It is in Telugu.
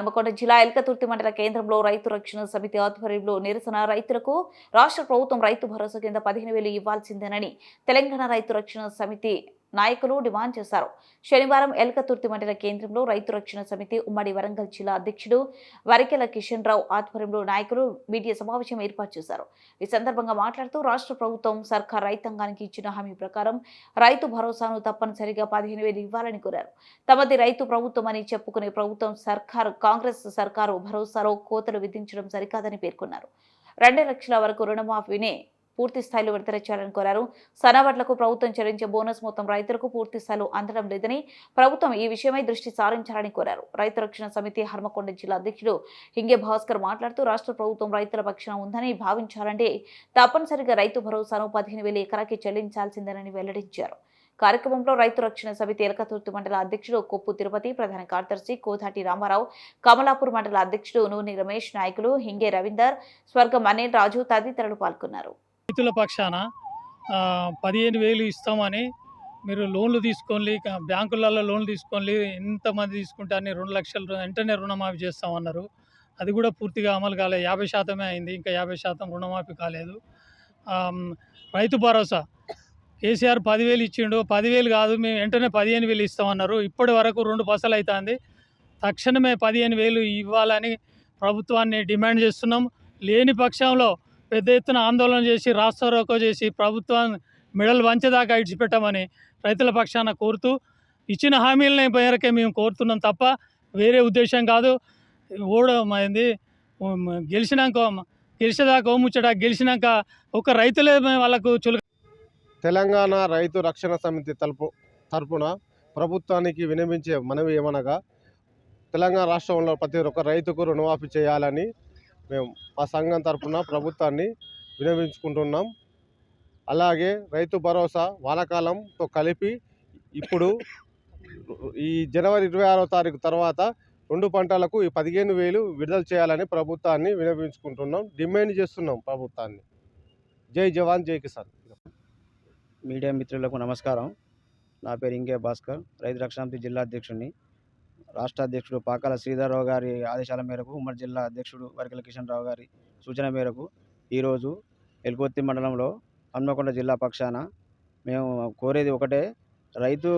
హన్మకొండ జిల్లా ఎల్కతుర్తి మండల కేంద్రంలో రైతు రక్షణ సమితి ఆధ్వర్యంలో నిరసన రైతులకు రాష్ట్ర ప్రభుత్వం రైతు భరోసా కింద పదిహేను వేలు ఇవ్వాల్సిందేనని తెలంగాణ రైతు రక్షణ సమితి నాయకులు డిమాండ్ చేశారు. శనివారం ఎల్కతుర్తి మండల కేంద్రంలో రైతు రక్షణ సమితి ఉమ్మడి వరంగల్ జిల్లా అధ్యక్షుడు వరికెల కిషన్ రావు ఆధ్వర్యంలో నాయకులు మీడియా సమావేశం ఏర్పాటు చేశారు. ఈ సందర్భంగా మాట్లాడుతూ రాష్ట్ర ప్రభుత్వం సర్కార్ రైతాంగానికి ఇచ్చిన హామీ ప్రకారం రైతు భరోసాను తప్పనిసరిగా పదిహేను వేలు ఇవ్వాలని కోరారు. తమది రైతు ప్రభుత్వం అని చెప్పుకునే ప్రభుత్వం సర్కారు కాంగ్రెస్ సర్కారు భరోసాలో కోతలు విధించడం సరికాదని పేర్కొన్నారు. రెండు లక్షల వరకు రుణమాఫీని పూర్తి స్థాయిలో విడుదల చేయాలని కోరారు. సన్నవడ్లకు ప్రభుత్వం చెల్లించే బోనస్ మొత్తం రైతులకు పూర్తి స్థాయిలో అందడం లేదని ప్రభుత్వం ఈ విషయమై దృష్టి సారించాలని కోరారు. రైతు రక్షణ సమితి హర్మకొండ జిల్లా అధ్యక్షుడు హింగే భాస్కర్ మాట్లాడుతూ రాష్ట్ర ప్రభుత్వం రైతుల పక్షాన ఉందని భావించాలంటే తప్పనిసరిగా రైతు భరోసాను పదిహేను వేల ఎకరాకి చెల్లించాల్సిందేనని వెల్లడించారు. కార్యక్రమంలో రైతు రక్షణ సమితి ఎలకతుర్తి మండల అధ్యక్షుడు కొప్పు తిరుపతి ప్రధాన కార్యదర్శి కోధాటి రామారావు కమలాపూర్ మండల అధ్యక్షుడు నూనె రమేష్ నాయకులు హింగే రవీందర్ స్వర్గం అనిల్ రాజు తదితరులు పాల్గొన్నారు. రైతుల పక్షాన పదిహేను వేలు ఇస్తామని మీరు లోన్లు తీసుకోండి బ్యాంకులలో లోన్లు తీసుకోండి ఎంతమంది తీసుకుంటే అన్ని రెండు లక్షలు వెంటనే రుణమాఫీ చేస్తామన్నారు. అది కూడా పూర్తిగా అమలు కాలేదు యాభై శాతమే అయింది. ఇంకా యాభై శాతం రుణమాఫీ కాలేదు. రైతు భరోసా. కేసీఆర్ పదివేలు ఇచ్చిండు. పదివేలు కాదు మేము వెంటనే పదిహేను వేలు ఇస్తామన్నారు. ఇప్పటి వరకు రెండు పసలు అవుతుంది తక్షణమే పదిహేను వేలు ఇవ్వాలని ప్రభుత్వాన్ని డిమాండ్ చేస్తున్నాం. లేని పక్షంలో పెద్ద ఎత్తున ఆందోళన చేసి రాస్తారోకో చేసి ప్రభుత్వాన్ని మెడలు వంచేదాకా ఇడిచిపెట్టామని రైతుల పక్షాన కోరుతూ ఇచ్చిన హామీలని మేరకే మేము కోరుతున్నాం తప్ప వేరే ఉద్దేశం కాదు. ఓడ ఏంది? గెలిచినాక గెలిచేదాకా ఓముచ్చడా గెలిచినాక ఒక రైతులే వాళ్ళకు చులక తెలంగాణ రైతు రక్షణ సమితి తరపు తరపున ప్రభుత్వానికి వినిపించే మనవి ఏమనగా తెలంగాణ రాష్ట్రంలో ప్రతి ఒక్క రైతుకు రుణమాఫీ చేయాలని మేము మా సంఘం తరఫున ప్రభుత్వాన్ని వినియోగించుకుంటున్నాం. అలాగే రైతు భరోసా వానాకాలంతో కలిపి ఇప్పుడు ఈ జనవరి ఇరవై ఆరో తారీఖు తర్వాత రెండు పంటలకు ఈ పదిహేను వేలు విడుదల చేయాలని ప్రభుత్వాన్ని వినియోగించుకుంటున్నాం. డిమాండ్ చేస్తున్నాం ప్రభుత్వాన్ని. జై జవాన్ జై కిసాన్. మీడియా మిత్రులకు నమస్కారం. నా పేరు ఇంకే భాస్కర్. రైతు రక్షణ జిల్లా అధ్యక్షుడిని. రాష్ట్ర అధ్యక్షుడు పాకాల శ్రీధర్రావు గారి ఆదేశాల మేరకు ఉమ్మడి జిల్లా అధ్యక్షుడు వరికల కిషన్ రావు గారి సూచన మేరకు ఈరోజు ఎలుగొత్తి మండలంలో హన్మకొండ జిల్లా పక్షాన మేము కోరేది ఒకటే రైతు